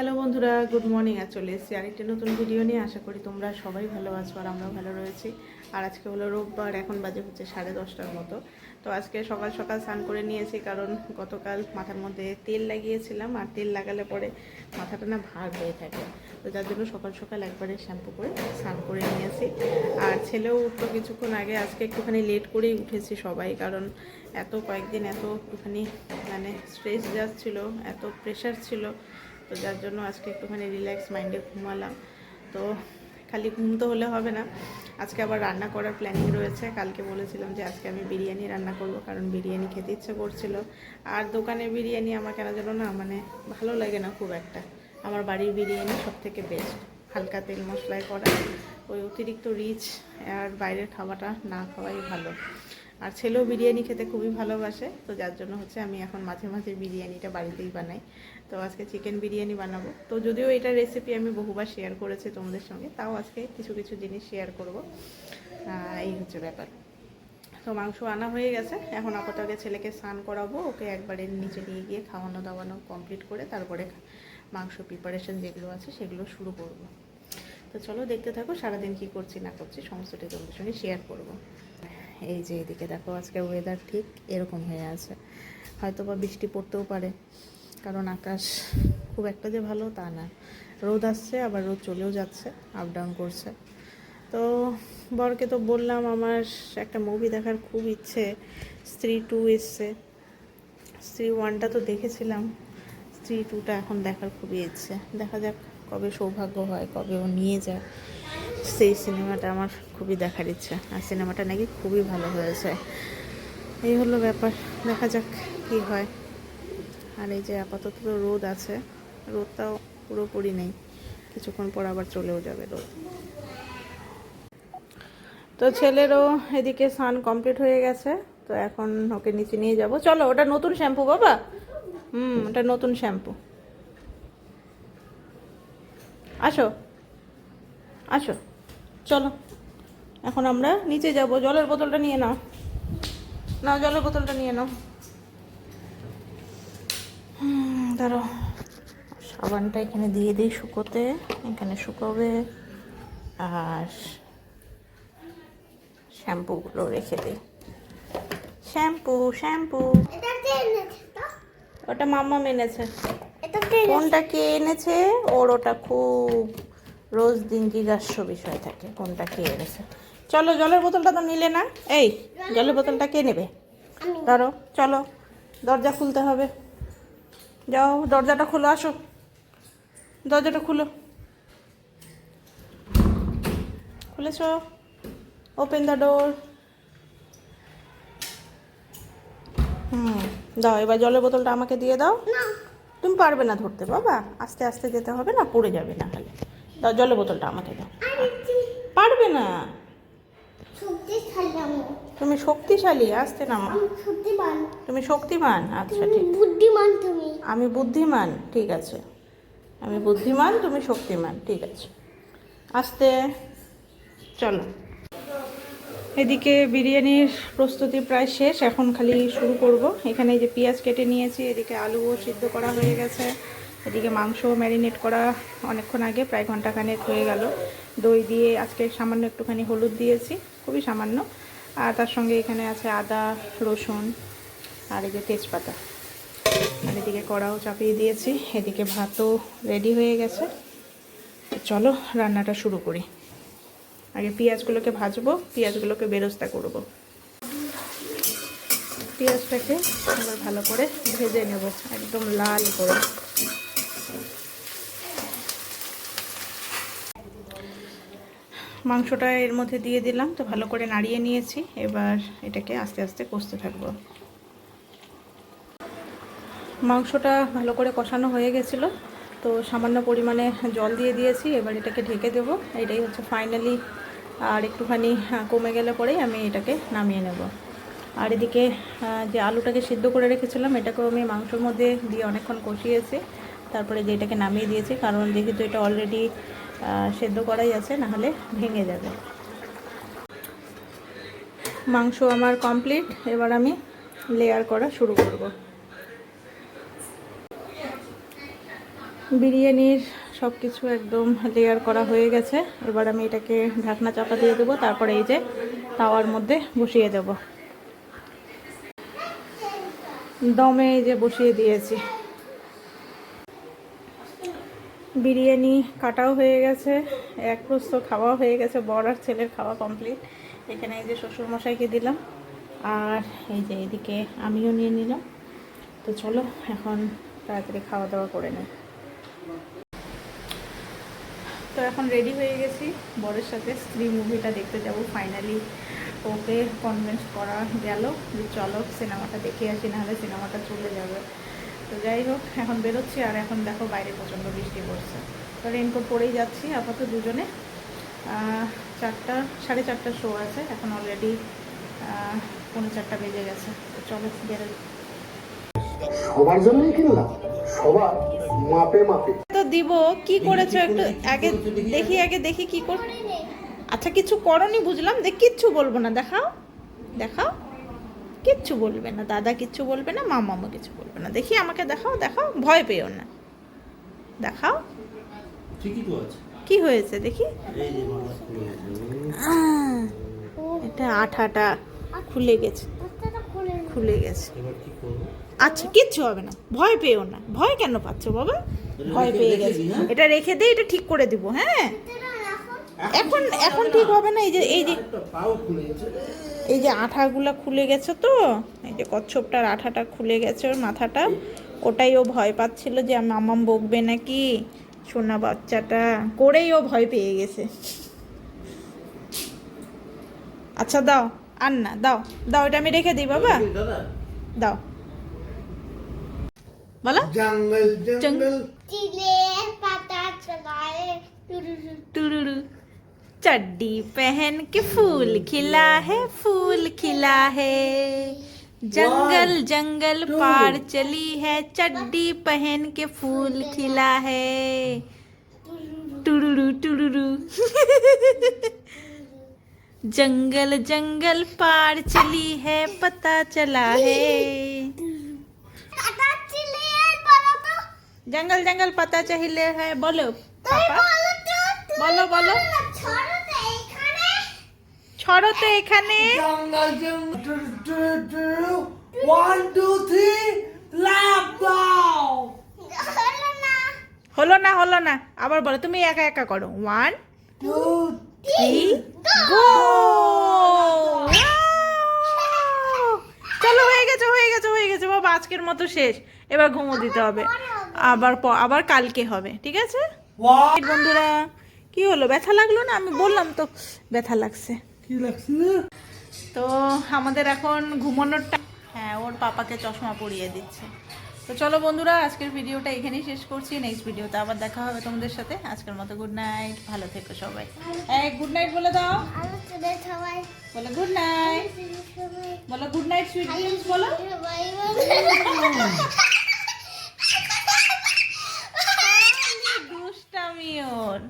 Hello বন্ধুরা, good morning. আর চলে এসেছি আরেকটি নতুন ভিডিও নিয়ে। আশা করি তোমরা সবাই ভালো আছো আর আমরাও ভালো রয়েছি। আর আজকে হলো রোববার, এখন বাজে হচ্ছে সাড়ে দশটার মতো। তো আজকে সকাল সকাল স্নান করে নিয়েছি, কারণ গতকাল মাথার মধ্যে তেল লাগিয়েছিলাম আর তেল লাগালে পরে মাথাটা না ভার হয়ে থাকে। তো যার জন্য সকাল সকাল একবারে শ্যাম্পু করে স্নান করে নিয়েছি। আর ছেলেও উঠল কিছুক্ষণ আগে, আজকে একটুখানি লেট করেই উঠেছি সবাই, কারণ এত কয়েকদিন এত একটুখানি মানে স্ট্রেস যাচ্ছিল, এত প্রেশার ছিল। তো যার জন্য আজকে একটুখানি রিল্যাক্স মাইন্ডে ঘুমালাম। তো খালি ঘুম তো হলে হবে না। আজকে আবার রান্না করার প্ল্যানিং রয়েছে। কালকে বলেছিলাম যে আজকে আমি বিরিয়ানি রান্না করব, কারণ বিরিয়ানি খেতে ইচ্ছে করছিল। আর দোকানের বিরিয়ানি আমার কেন যেন না মানে ভালো লাগে না খুব একটা। আমার বাড়ির বিরিয়ানি সব থেকে বেস্ট হালকা তেল মশলায় করা। ওই অতিরিক্ত রিচ আর বাইরের খাওয়াটা না খাওয়াই ভালো। আর ছেলেও বিরিয়ানি খেতে খুবই ভালোবাসে, তো যার জন্য হচ্ছে আমি এখন মাঝে মাঝে বিরিয়ানিটা বাড়িতেই বানাই। তো আজকে চিকেন বিরিয়ানি বানাবো। তো যদিও এটা রেসিপি আমি বহুবার শেয়ার করেছি তোমাদের সঙ্গে, তাও আজকে কিছু কিছু জিনিস শেয়ার করব। এই হচ্ছে ব্যাপার। তো মাংস আনা হয়ে গেছে, এখন আপাতত ছেলেকে স্নান করাবো, ওকে একবারে নিচে নিয়ে গিয়ে খাওয়ানো দাওয়ানো কমপ্লিট করে তারপরে মাংস প্রিপারেশন যেগুলো আছে সেগুলো শুরু করব। তো চলো দেখতে থাকো সারাদিন কি করছি না করছি, সমস্তটা তোমাদের সঙ্গে শেয়ার করব। এই যে এদিকে দেখো আজকে ওয়েদার ঠিক এরকম হয়ে আছে। হয়তো বা বৃষ্টি পড়তেও পারে। কারণ আকাশ খুব একটা যে ভালো তা না। রোদ আসছে, আবার রোদ চলেও যাচ্ছে আপ ডাউন করছে। তো বরকে তো বললাম, আমার একটা মুভি দেখার খুব ইচ্ছে, স্ত্রী টু এসছে। স্ত্রী ওয়ানটা তো দেখেছিলাম, স্ত্রী টুটা এখন দেখার খুবই ইচ্ছে। দেখা যাক কবে সৌভাগ্য হয়, কবে ও নিয়ে যায়। সেই সিনেমাটা আমার খুবই দেখার ইচ্ছা, আর সিনেমাটা নাকি খুবই ভালো হয়েছে। এই হলো ব্যাপার, দেখা যাক কি হয়। আর এই যে আপাতত তো রোদ আছে, রোদটাও পুরোপুরি নেই। কিছুক্ষণ পর আবার চলেও যাবে রোদ। তো ছেলেরও এদিকে স্নান কমপ্লিট হয়ে গেছে, তো এখন ওকে নিচে নিয়ে যাব। চলো, ওটা নতুন শ্যাম্পু বাবা। হুম, ওটা নতুন শ্যাম্পু। আসো। আসো। চলো। এখন আমরা নিচে যাব। জলের বোতলটা নিয়ে নাও। না জলের বোতলটা নিয়ে নাও। দাঁড়াও। সাবানটা এখানে দিয়ে দিই শুকোতে এখানে শুকোবে। আর শ্যাম্পুগুলো রেখে দিই। Shampoo shampoo? ওটা মাম্মা মেনেছে। এনেছে? কোনটা কে এনেছে? ওর ওটা খুব রোজ দিন জিজ্ঞাস্য বিষয় থাকে কোনটা কে এনেছে। চলো জলের বোতলটা তো নিলে না। এই জলের বোতলটা কে নেবে? ধরো চলো দরজা খুলতে হবে। যাও দরজাটা খুলো আসো। দরজাটা খুলো। খুলেছ? ওপেন দ্য ডোর হুম দাও এবার জলের বোতলটা আমাকে দিয়ে দাও। তুমি পারবে না ধরতে বাবা। আস্তে আস্তে যেতে হবে না পড়ে যাবে না হলে। দাও জলের বোতলটা আমাকে দাও। পারবে না। তুমি শক্তিশালী আসতে না মা তুমি শক্তিমান? আচ্ছা ঠিক। বুদ্ধিমান তুমি। আমি বুদ্ধিমান ঠিক আছে। আমি বুদ্ধিমান তুমি শক্তিমান ঠিক আছে। আসতে চলো। এদিকে বিরিয়ানির প্রস্তুতি প্রায় শেষ এখন খালি শুরু করব। এখানে এই যে পেঁয়াজ কেটে নিয়েছি এদিকে আলুও সিদ্ধ করা হয়ে গেছে। এদিকে মাংস ম্যারিনেট করা অনেকক্ষণ আগে প্রায় ঘন্টাখানেক হয়ে গেল। দই দিয়ে আজকে সামান্য একটুখানি হলুদ দিয়েছি খুবই সামান্য। আর তার সঙ্গে এখানে আছে আদা, রসুন আর এই যে তেজপাতা। আর এদিকে কড়াও চাপিয়ে দিয়েছি, এদিকে ভাতও রেডি হয়ে গেছে। চলো রান্নাটা শুরু করি। আগে পেঁয়াজগুলোকে ভাজবো, পেঁয়াজগুলোকে বেরোস্তা করব। পেঁয়াজটাকে এবার ভালো করে ভেজে নেব, একদম লাল করে। মাংসটা এর মধ্যে দিয়ে দিলাম, তো ভালো করে নাড়িয়ে নিয়েছি। এবার এটাকে আস্তে আস্তে কষতে থাকব। মাংসটা ভালো করে কষানো হয়ে গেছিল, তো সামান্য পরিমাণে জল দিয়ে দিয়েছি, এবার এটাকে ঢেকে দেবো। এটাই হচ্ছে ফাইনালি আর একটুখানি কমে গেলে পরেই আমি এটাকে নামিয়ে নেব। আর এদিকে যে আলুটাকে সিদ্ধ করে রেখেছিলাম, এটাকেও আমি মাংসর মধ্যে দিয়ে অনেকক্ষণ কষিয়েছি। তারপরে যে এটাকে নামিয়ে দিয়েছি, কারণ যেহেতু এটা অলরেডি সেদ্ধ করাই আছে, নাহলে ভেঙে যাবে। মাংস আমার কমপ্লিট এবার আমি লেয়ার করা শুরু করব। বিরিয়ানির সব কিছু একদম লেয়ার করা হয়ে গেছে। এবার আমি এটাকে ঢাকনা চাপা দিয়ে দেবো, তারপরে এই যে তাওয়ার মধ্যে বসিয়ে দেব। দমে এই যে বসিয়ে দিয়েছি। বিরিয়ানি কাটাও হয়ে গেছে, এক প্রস্ত খাওয়া হয়ে গেছে বড় আর ছেলের খাওয়া কমপ্লিট এখানে এই যে শ্বশুরমশাইকে দিলাম, আর এই যে এদিকে আমিও নিয়ে নিলাম। তো চলো এখন তাড়াতাড়ি খাওয়া দাওয়া করে নিই। তো এখন রেডি হয়ে গেছি, বরের সাথে স্ত্রী মুভিটা দেখতে যাব ফাইনালি ওকে কনভিন্স করা গেল যে চলো সিনেমাটা দেখে আসি, নাহলে সিনেমাটা চলে যাবে। তো যাই হোক এখন বেরোচ্ছি আর এখন দেখো বাইরে প্রচণ্ড বৃষ্টি পড়ছে। তো রেনকোট পরেই যাচ্ছি আপাতত দুজনে। চারটা সাড়ে চারটার শো আছে এখন অলরেডি পৌনে চারটা বেজে গেছে। তো চলো বেরোই। সবার জন্যই কিনলাম সবার মাপে মাপে। তো দিব কি করেছ একটু আগে দেখি আগে দেখি কি কর আচ্ছা কিছু করনি বুঝলাম। দেখ কিচ্ছু বলব না দেখাও দেখাও। কিচ্ছু বলবে না দাদা কিচ্ছু বলবে না মা মামা কিছু বলবে না। দেখি আমাকে দেখাও দেখাও ভয় পেও না। দেখাও। ঠিকই কি হয়েছে দেখি? এটা আঠাটা খুলে গেছে। খুলে গেছে। এবার কি করব? আচ্ছা কিচ্ছু হবে না। ভয় পেও না। ভয় কেন পাচ্ছ বাবা? ভয় পেয়ে গেছে? এটা রেখে দিয়ে এটা ঠিক করে দিব হ্যাঁ? এখন এখন ঠিক হবে না এই যে এই যে এই যে আঠাগুলো খুলে গেছে তো এই যে কচ্ছপটার আঠাটা খুলে গেছে ওর মাথাটা ওটাই ও ভয় পাচ্ছিল যে মামাম বকবে নাকি সোনা বাচ্চাটা করেই ও ভয় পেয়ে গেছে। আচ্ছা দাও আর না দাও দাও এটা আমি রেখে দিই বাবা। দাও বলো। জঙ্গল জঙ্গল। পাতা চলায় টুরুরু। টুরুরু। चड्डी पहन के फूल खिला है फूल खिला है। जंगल जंगल पार चली है चड्डी पहन के फूल खिला है। टुरुरु टुरुरु जंगल जंगल पार चली है पता चला है। जंगल जंगल पता चले है बोलो। पापा। बोलो बोलो। ছড়ো তো এখানে। জঙ্গল জঙ্গল ওয়ান টু থ্রি লাভ দাও। হলো না হলো না। আবার বলো তুমি একা একা করো। ওয়ান টু থ্রি গো চলো হয়ে গেছে হয়ে গেছে হয়ে গেছে। বাবা আজকের মতো শেষ। এবার ঘুমো দিতে হবে। আবার আবার কালকে হবে ঠিক আছে? বন্ধুরা কি হলো? ব্যথা লাগল না? আমি বললাম তো ব্যথা লাগছে। তো আমাদের এখন ঘুমানোর হ্যাঁ ওর পাপাকে চশমা পরিয়ে দিচ্ছে। তো চলো বন্ধুরা আজকের ভিডিওটা এখানেই শেষ করছি। নেক্সট ভিডিওতে আবার দেখা হবে তোমাদের সাথে। আজকের মতো গুড নাইট ভালো থেকো সবাই। গুড নাইট বলে দাও। বলো গুড নাইট বলো গুড নাইট সুইট ড্রিমস বলো। দুষ্টামি ওর।